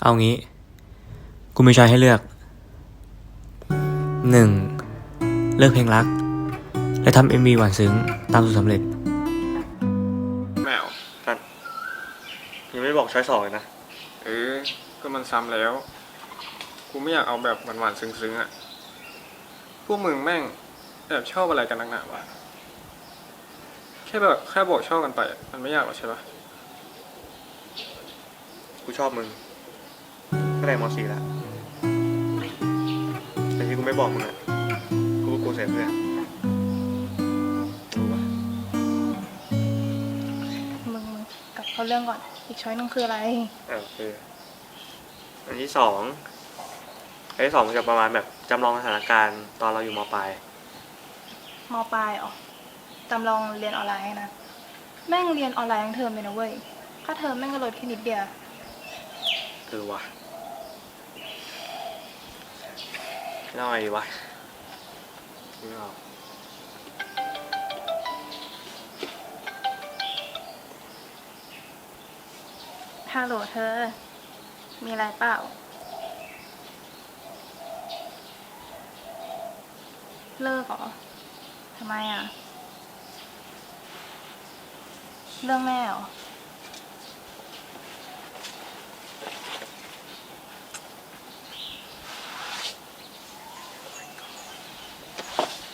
เอางี้ กูมีช้อยให้เลือกหนึ่งเลือกเพลงรัก และทำเอ็มวีหวานซึ้งตามสูตรสำเร็จ แมวนั่นยังไม่บอกช้อยสองเลยนะ เออ ก็มันซ้ำแล้ว กูไม่อยากเอาแบบหวานๆซึ้งๆอะพวกมึงแม่งแอบชอบอะไรกันนักหนาวะแค่แบบแค่บอกชอบกันไปอะมันไม่ยากหรอกใช่ปะกูชอบมึง ตั้งแต่มสี่แล้วแต่ที่กูไม่บอกมึงอะกูก็กลัวเสียเพื่อนรู้ปะมึงกลับเข้าเรื่องก่อน อีกช้อยหนึงคืออะไรเออคืออันที่สองอันที่สองมันจะประมาณแบบจำลองสถานการณ์ตอนเราอยู่มปลาย มปลายอ๋อจำลองเรียนออนไลน์นะ แม่งเรียนออนไลน์ทั้งเทอมเลยนะเว้ย ค่าเทอมแม่งก็ลดแค่นิดเดียวคือวะ เล่าไงดีวะไม่เอาฮัลโหลเธอ มีอะไรเปล่า เลิกเหรอ ทำไมอะ เรื่องแม่เหรอ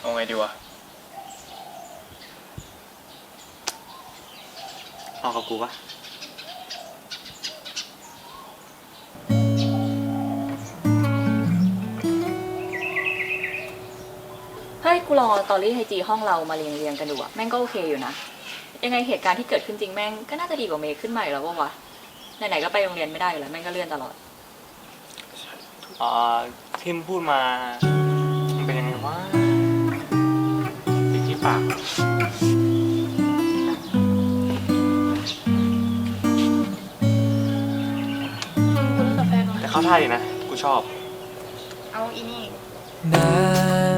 เอา ไงดีวะเอากับกูปะเฮ้ยกูลองเอาตอรี่ไฮจีห้องเรามาเรียงเรียงๆกันดูอะแม่งก็โอเคอยู่นะ ยังไงเหตุการณ์ที่เกิดขึ้นจริงแม่งก็น่าจะดีกว่าเมย์ขึ้นใหม่แล้ววะวะไหนๆก็ไปโรงเรียนไม่ได้อยู่แล้วแม่งก็เลื่อนตลอด อ่าทิมพูดมามันเป็นยังไงวะติดที่ ปากมึงกูเลิกกับแฟนก่อนแต่เข้าท่าดีนะ กูชอบ เอาอีนี่ นา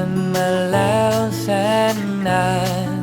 นมาแล้วแสนนาน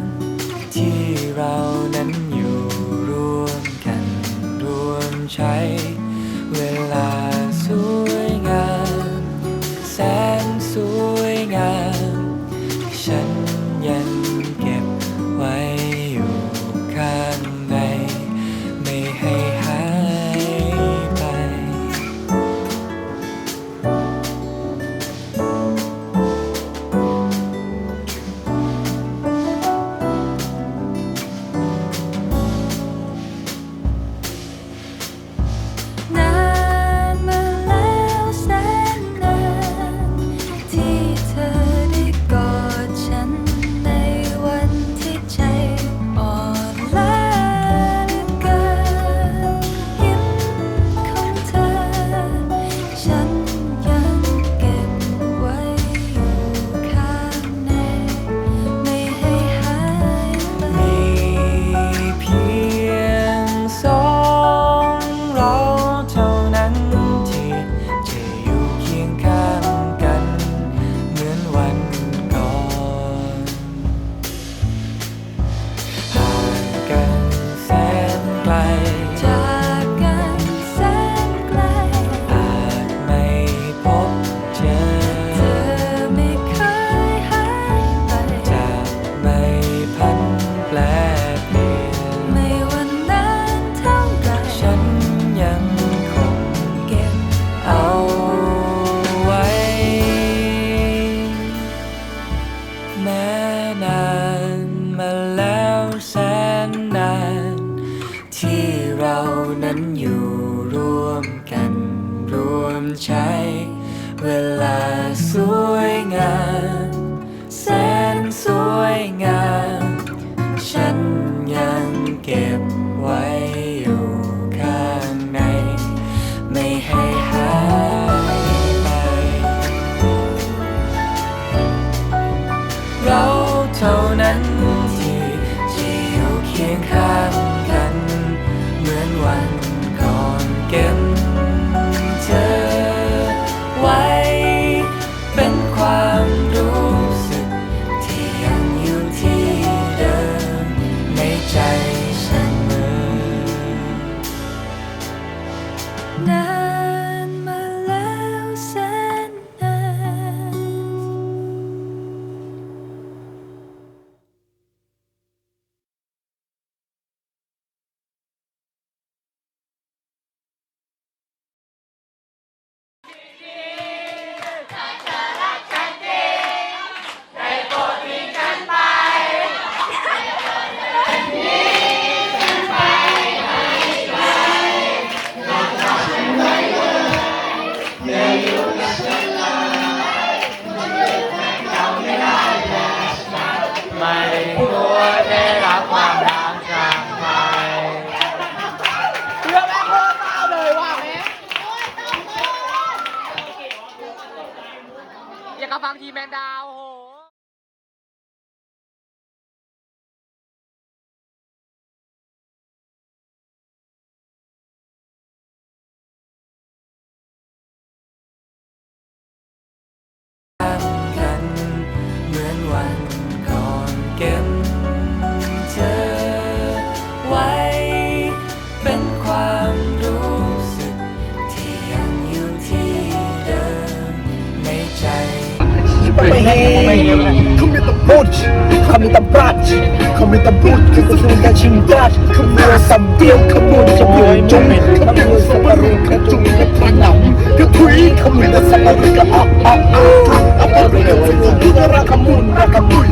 ล อย่างกับฟังทีแมนดาวโห Kobieta burcz, kobieta brać Kobieta burcz, to druga czym grać Kobieta sam diel, kobieta burczą Kobieta samarunka, dżungla tragam Kapui, kobieta samarunka, a a a A parunka, to druga raka mun, raka kuj